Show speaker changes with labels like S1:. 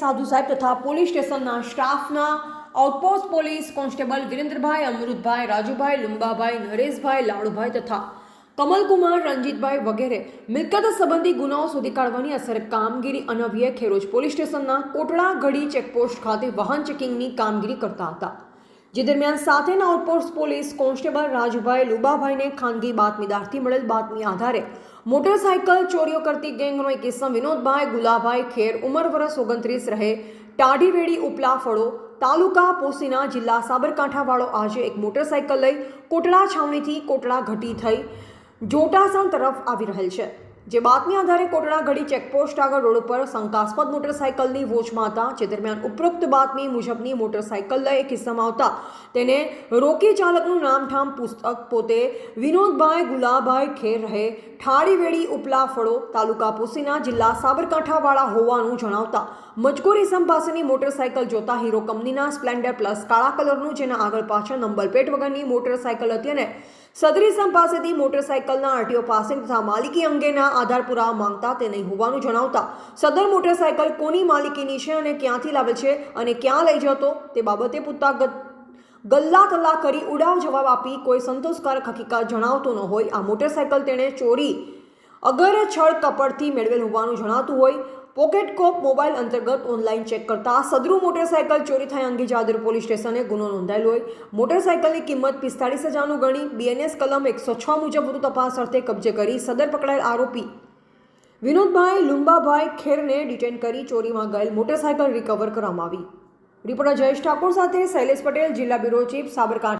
S1: સાધુ સાહેબ તથા પોલીસ સ્ટેશનના સ્ટાફના outpost police constable Virendrabhai Amrutbhai Rajubhai, લુંબાભાઈ, Nareshbhai, લાડુભાઈ તથા કમલકુમાર, રંજીતભાઈ વગેરે મિલકત સંબંધી ગુનાઓ શોધી કાઢવાની અસર કામગીરી અનવ્ય ખેરોજ પોલીસ સ્ટેશનના કોટડા ગઢી ચેકપોસ્ટ ખાતે વાહન ચેકિંગની કામગીરી કરતા હતા. જે દરમિયાન સાથેના આઉટપોસ્ટ પોલીસ કોન્સ્ટેબલ રાજુભાઈ લુબાભાઈને ખાનગી બાતમીદારથી મળેલ બાતમી આધારે મોટરસાયકલ ચોરીઓ કરતી ગેંગનો એક કિસ્સા વિનોદભાઈ ગુલાભાઈ ખેર, ઉંમર વર્ષ ઓગણત્રીસ રહે, ટાઢીવેડી ઉપલા ફળો, તાલુકા પોસીના જિલ્લા સાબરકાંઠાવાળો આજે એક મોટરસાયકલ લઈ કોટડા છાવણીથી કોટડા ઘટી થઈ જોટાસણ તરફ આવી રહેલ છે. જે બાતમી આધારે કોટડા ઘડી ચેકપોસ્ટ આગળ રોડ ઉપર શંકાસ્પદ મોટરસાયકલની વોચમાં હતા, જે દરમિયાન ઉપરોક્ત બાતમી મુજબની મોટરસાયકલ લઈ કિસ્સામાં આવતા. તેને રોકી ચાલકનું નામઠામ પુસ્તક પોતે વિનોદભાઈ ગુલાભાઈ ખેર રહે ઠાળીવેડી ઉપલા ફળો તાલુકા પોસીના જિલ્લા સાબરકાંઠાવાળા હોવાનું જણાવતા. મજકૂર પાસેની મોટરસાયકલ જોતા હીરો કંપનીના સ્પ્લેન્ડર પ્લસ કાળા કલરનું, જેના આગળ પાછળ નંબર વગરની મોટરસાયકલ હતી અને સદરી ઇસમ પાસેથી મોટરસાયકલના આરટીઓ પાસે તથા માલિકી અંગેના આધાર પુરાવા માંગતા તે નહીં હોવાનું જણાવતા સદર મોટરસાયકલ કોની માલિકીની છે અને ક્યાંથી લાવે છે અને ક્યાં લઈ જતો તે બાબતે પૂછતા ગલ્લા ગલ્લા કરી ઉડાવ જવાબ આપી કોઈ સંતોષકારક હકીકત જણાવતો ન હોય. આ મોટરસાયકલ તેણે ચોરી અગર છળ કપડથી મેળવેલ હોવાનું જણાતું હોય. પોકેટ કોપ મોબાઈલ અંતર્ગત ઓનલાઈન ચેક કરતા સદરુ મોટરસાયકલ ચોરી થયા અંગે જાદર પોલીસ સ્ટેશને ગુનો નોંધાયેલો હોય. મોટરસાયકલની કિંમત પિસ્તાળીસ હજારનું ગણી બીએનએસ કલમ એકસો છ મુજબ વધુ તપાસ અર્થે કબજે કરી સદર પકડાયેલ આરોપી. વિનોદભાઈ લુંબાભાઈ ખેરને ડિટેન કરી ચોરીમાં ગયેલ મોટરસાયકલ રિકવર કરવામાં આવી. રિપોર્ટર જયેશ ઠાકોર સાથે શૈલેષ પટેલ, જિલ્લા બ્યુરો ચીફ સાબરકાંઠા.